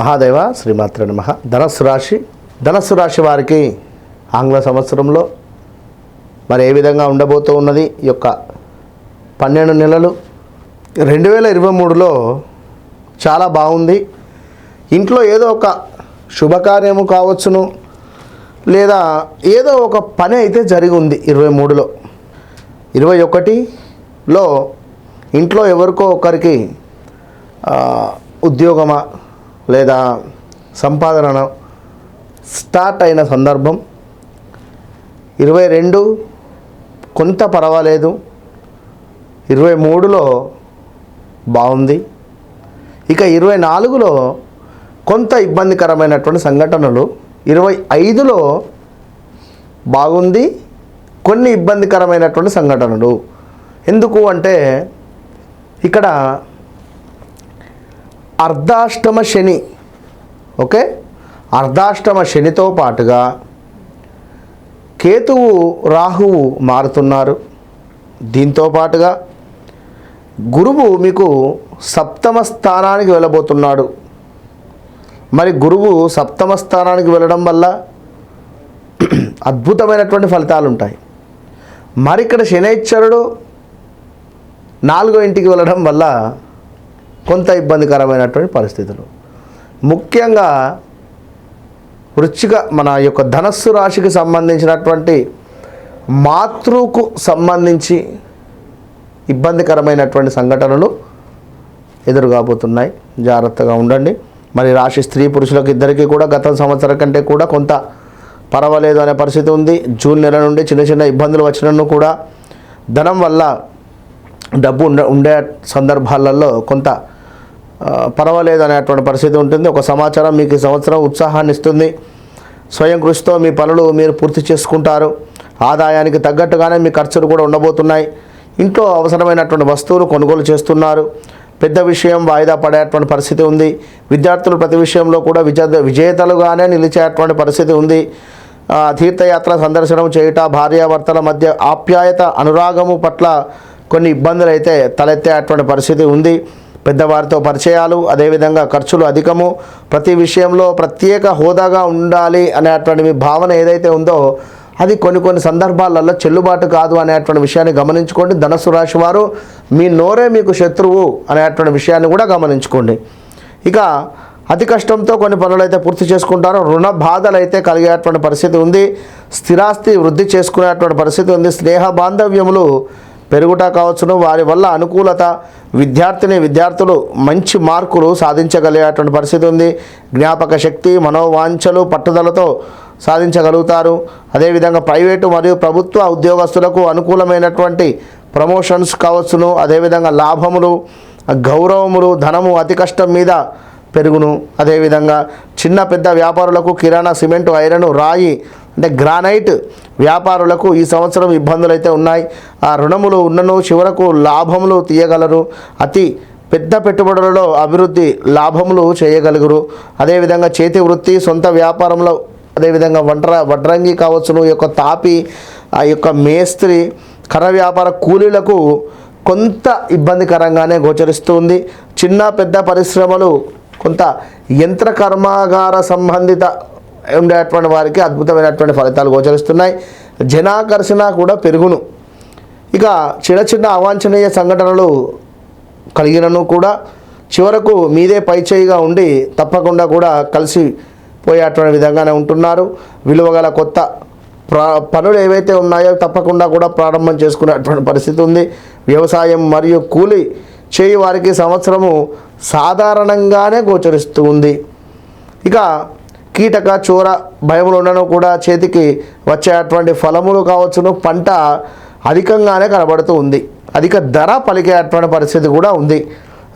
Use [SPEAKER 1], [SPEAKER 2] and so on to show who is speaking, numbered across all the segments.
[SPEAKER 1] మహాదేవ శ్రీమాత్ర నమ. ధనస్సు రాశి ధనస్సు రాశి వారికి ఆంగ్ల సంవత్సరంలో మరి ఏ విధంగా ఉండబోతూ ఉన్నది? ఈ యొక్క పన్నెండు నెలలు రెండు వేల ఇరవై మూడులో చాలా బాగుంది. ఇంట్లో ఏదో ఒక శుభకార్యము కావచ్చును లేదా ఏదో ఒక పని అయితే జరిగి ఉంది ఇరవై మూడులో. ఇరవై ఒకటిలో ఇంట్లో ఎవరికో ఒకరికి ఉద్యోగమా లేదా సంపాదన స్టార్ట్ అయిన సందర్భం. ఇరవై రెండు కొంత పర్వాలేదు. ఇరవై మూడులో బాగుంది. ఇక ఇరవై నాలుగులో కొంత ఇబ్బందికరమైనటువంటి సంఘటనలు. ఇరవై ఐదులో బాగుంది. కొన్ని ఇబ్బందికరమైనటువంటి సంఘటనలు. ఎందుకు అంటే ఇక్కడ అర్ధాష్టమ శని. ఓకే? అర్ధాష్టమ శనితో పాటుగా కేతువు రాహువు మారుతున్నారు. దీంతో పాటుగా గురువు మీకు సప్తమ స్థానానికి వెళ్ళబోతున్నాడు. మరి గురువు సప్తమ స్థానానికి వెళ్ళడం వల్ల అద్భుతమైనటువంటి ఫలితాలు ఉంటాయి మరి ఇక్కడ శనైశ్వరుడు నాలుగో ఇంటికి వెళ్ళడం వల్ల కొంత ఇబ్బందికరమైనటువంటి పరిస్థితులు. ముఖ్యంగా వృచ్చిక మన యొక్క ధనస్సు రాశికి సంబంధించినటువంటి మాతృకు సంబంధించి ఇబ్బందికరమైనటువంటి సంఘటనలు ఎదురుగాబోతున్నాయి. జాగ్రత్తగా ఉండండి. మరి రాశి స్త్రీ పురుషులకు ఇద్దరికీ కూడా గత సంవత్సరం కంటే కూడా కొంత పర్వాలేదు అనే పరిస్థితి ఉంది. జూన్ నెల నుండి చిన్న చిన్న ఇబ్బందులు వచ్చినను కూడా ధనం వల్ల డబ్బు ఉండే ఉండే సందర్భాలలో కొంత పర్వాలేదు అనేటువంటి పరిస్థితి ఉంటుంది. ఒక సమాచారం మీకు ఈ సంవత్సరం ఉత్సాహాన్ని ఇస్తుంది. స్వయం కృషితో మీ పనులు మీరు పూర్తి చేసుకుంటారు. ఆదాయానికి తగ్గట్టుగానే మీ ఖర్చులు కూడా ఉండబోతున్నాయి. ఇంట్లో అవసరమైనటువంటి వస్తువులు కొనుగోలు చేస్తున్నారు. పెద్ద విషయం వాయిదా పడేటువంటి పరిస్థితి ఉంది. విద్యార్థులు ప్రతి విషయంలో కూడా విజేత విజేతలుగానే నిలిచేటువంటి పరిస్థితి ఉంది. తీర్థయాత్ర సందర్శనం చేయుట భార్యాభర్తల మధ్య ఆప్యాయత అనురాగము పట్ల కొన్ని ఇబ్బందులు అయితే తలెత్తేటువంటి పరిస్థితి ఉంది. పెద్దవారితో పరిచయాలు అదేవిధంగా ఖర్చులు అధికము. ప్రతి విషయంలో ప్రత్యేక హోదాగా ఉండాలి అనేటువంటి మీ భావన ఏదైతే ఉందో అది కొన్ని కొన్ని సందర్భాలలో చెల్లుబాటు కాదు అనేటువంటి విషయాన్ని గమనించుకోండి. ధనస్సు రాశి వారు మీ నోరే మీకు శత్రువు అనేటువంటి విషయాన్ని కూడా గమనించుకోండి. ఇక అతి కష్టంతో కొన్ని పనులు అయితే పూర్తి చేసుకుంటారు. రుణ బాధలు అయితే కలిగేటువంటి పరిస్థితి ఉంది. స్థిరాస్తి వృద్ధి చేసుకునేటువంటి పరిస్థితి ఉంది. స్నేహ బాంధవ్యములు పెరుగుట కావచ్చును. వారి వల్ల అనుకూలత విద్యార్థిని విద్యార్థులు మంచి మార్కులు సాధించగలిగేటువంటి పరిస్థితి ఉంది. జ్ఞాపక శక్తి మనోవాంఛలు పట్టుదలతో సాధించగలుగుతారు. అదేవిధంగా ప్రైవేటు మరియు ప్రభుత్వ ఉద్యోగస్తులకు అనుకూలమైనటువంటి ప్రమోషన్స్ కావచ్చును. అదేవిధంగా లాభములు గౌరవములు ధనము అతి కష్టం మీద పెరుగును. అదేవిధంగా చిన్న పెద్ద వ్యాపారులకు కిరాణా సిమెంట్ ఐరన్ రాయి అంటే గ్రానైట్ వ్యాపారులకు ఈ సంవత్సరం ఇబ్బందులు అయితే ఉన్నాయి. ఆ రుణములు ఉన్నను చివరకు లాభములు తీయగలరు. అతి పెద్ద పెట్టుబడులలో అభివృద్ధి లాభములు చేయగలుగురు. అదేవిధంగా చేతి వృత్తి సొంత వ్యాపారంలో అదేవిధంగా వంటర వడ్రంగి కావచ్చును ఈ యొక్క తాపి ఆ యొక్క మేస్త్రి కర్ర వ్యాపార కూలీలకు కొంత ఇబ్బందికరంగానే గోచరిస్తుంది చిన్న పెద్ద పరిశ్రమలు కొంత యంత్ర కర్మాగార సంబంధిత ఉండేటువంటి వారికి అద్భుతమైనటువంటి ఫలితాలు గోచరిస్తున్నాయి. జనాకర్షణ కూడా పెరుగును. ఇక చిన్న చిన్న అవాంఛనీయ సంఘటనలు కలిగినను కూడా చివరకు మీదే పైచేయిగా ఉండి తప్పకుండా కూడా కలిసి పోయేటువంటి విధంగానే ఉంటున్నారు. విలువగల కొత్త ప్రా పనులు ఏవైతే ఉన్నాయో తప్పకుండా కూడా ప్రారంభం చేసుకునేటువంటి పరిస్థితి ఉంది. వ్యవసాయం మరియు కూలి చేయి వారికి సంవత్సరము సాధారణంగానే గోచరిస్తూ ఉంది. ఇక కీటక చోర భయములు ఉండడం కూడా చేతికి వచ్చేటువంటి ఫలములు కావచ్చును. పంట అధికంగానే కనబడుతూ ఉంది. అధిక ధర పలికేటువంటి పరిస్థితి కూడా ఉంది.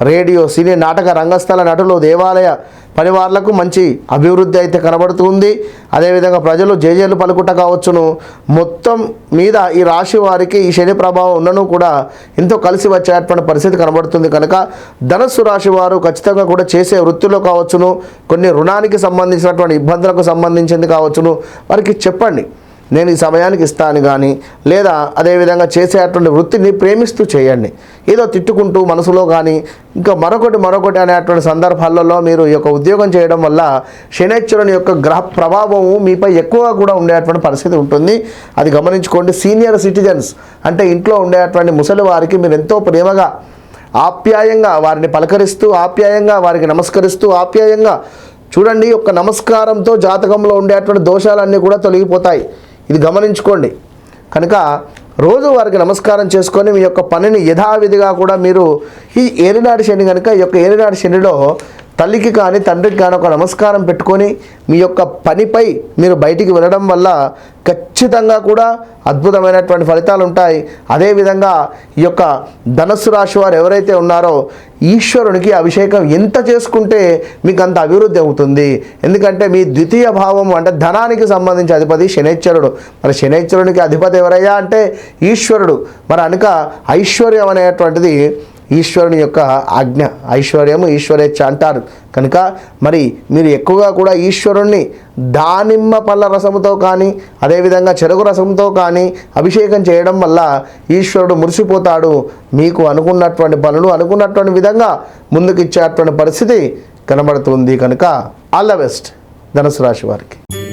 [SPEAKER 1] రేడియో సినీ నాటక రంగస్థల నటులు దేవాలయ పనివార్లకు మంచి అభివృద్ధి అయితే కనబడుతుంది అదేవిధంగా ప్రజలు జేజేలు పలుకుట కావచ్చును. మొత్తం మీద ఈ రాశి వారికి ఈ శని ప్రభావం ఉన్నను కూడా ఎంతో కలిసి వచ్చేటువంటి పరిస్థితి కనబడుతుంది కనుక ధనస్సు రాశి వారు ఖచ్చితంగా కూడా చేసే వృత్తిలో కావచ్చును. కొన్ని రుణానికి సంబంధించినటువంటి ఇబ్బందులకు సంబంధించింది కావచ్చును. వారికి చెప్పండి. నేను ఈ సమయానికి ఇస్తాను కానీ లేదా అదేవిధంగా చేసేటువంటి వృత్తిని ప్రేమిస్తూ చేయండి. ఏదో తిట్టుకుంటూ మనసులో కానీ ఇంకా మరొకటి మరొకటి అనేటువంటి సందర్భాలలో మీరు ఈ యొక్క ఉద్యోగం చేయడం వల్ల శనేశ్వరుని యొక్క గ్రహ ప్రభావము మీపై ఎక్కువగా కూడా ఉండేటువంటి పరిస్థితి ఉంటుంది. అది గమనించుకోండి సీనియర్ సిటిజన్స్ అంటే ఇంట్లో ఉండేటువంటి ముసలి వారికి మీరు ఎంతో ప్రేమగా ఆప్యాయంగా వారిని పలకరిస్తూ ఆప్యాయంగా వారికి నమస్కరిస్తూ ఆప్యాయంగా చూడండి ఒక నమస్కారంతో జాతకంలో ఉండేటువంటి దోషాలన్నీ కూడా తొలగిపోతాయి. ఇది గమనించుకోండి. కనుక రోజు వారికి నమస్కారం చేసుకొని మీ యొక్క పనిని యథావిధిగా కూడా మీరు ఈ ఏలినాడు శని కనుక ఈ యొక్క ఏలినాడు శనిలో తల్లికి కానీ తండ్రికి కానీ ఒక నమస్కారం పెట్టుకొని మీ యొక్క పనిపై మీరు బయటికి వెళ్ళడం వల్ల ఖచ్చితంగా కూడా అద్భుతమైనటువంటి ఫలితాలు ఉంటాయి. అదేవిధంగా ఈ యొక్క ధనస్సు రాశి వారు ఎవరైతే ఉన్నారో ఈశ్వరునికి అభిషేకం ఎంత చేసుకుంటే మీకు అంత అభివృద్ధి అవుతుంది. ఎందుకంటే మీ ద్వితీయ భావం అంటే ధనానికి సంబంధించి అధిపతి శనేశ్వరుడు. మరి శనేశ్వరునికి అధిపతి ఎవరయ్యా అంటే ఈశ్వరుడు. మరి అనుక ఐశ్వర్యం అనేటువంటిది ఈశ్వరుని యొక్క ఆజ్ఞ. ఐశ్వర్యము ఈశ్వరేచ్ఛ అంటారు. కనుక మరి మీరు ఎక్కువగా కూడా ఈశ్వరుణ్ణి దానిమ్మ పళ్ళ రసముతో కానీ అదేవిధంగా చెరుకు రసంతో కానీ అభిషేకం చేయడం వల్ల ఈశ్వరుడు మురిసిపోతాడు. మీకు అనుకున్నటువంటి పనులు అనుకున్నటువంటి విధంగా ముందుకు ఇచ్చేటువంటి పరిస్థితి కనబడుతుంది. కనుక ఆల్ ద బెస్ట్. ధనుసు రాశి వారికి.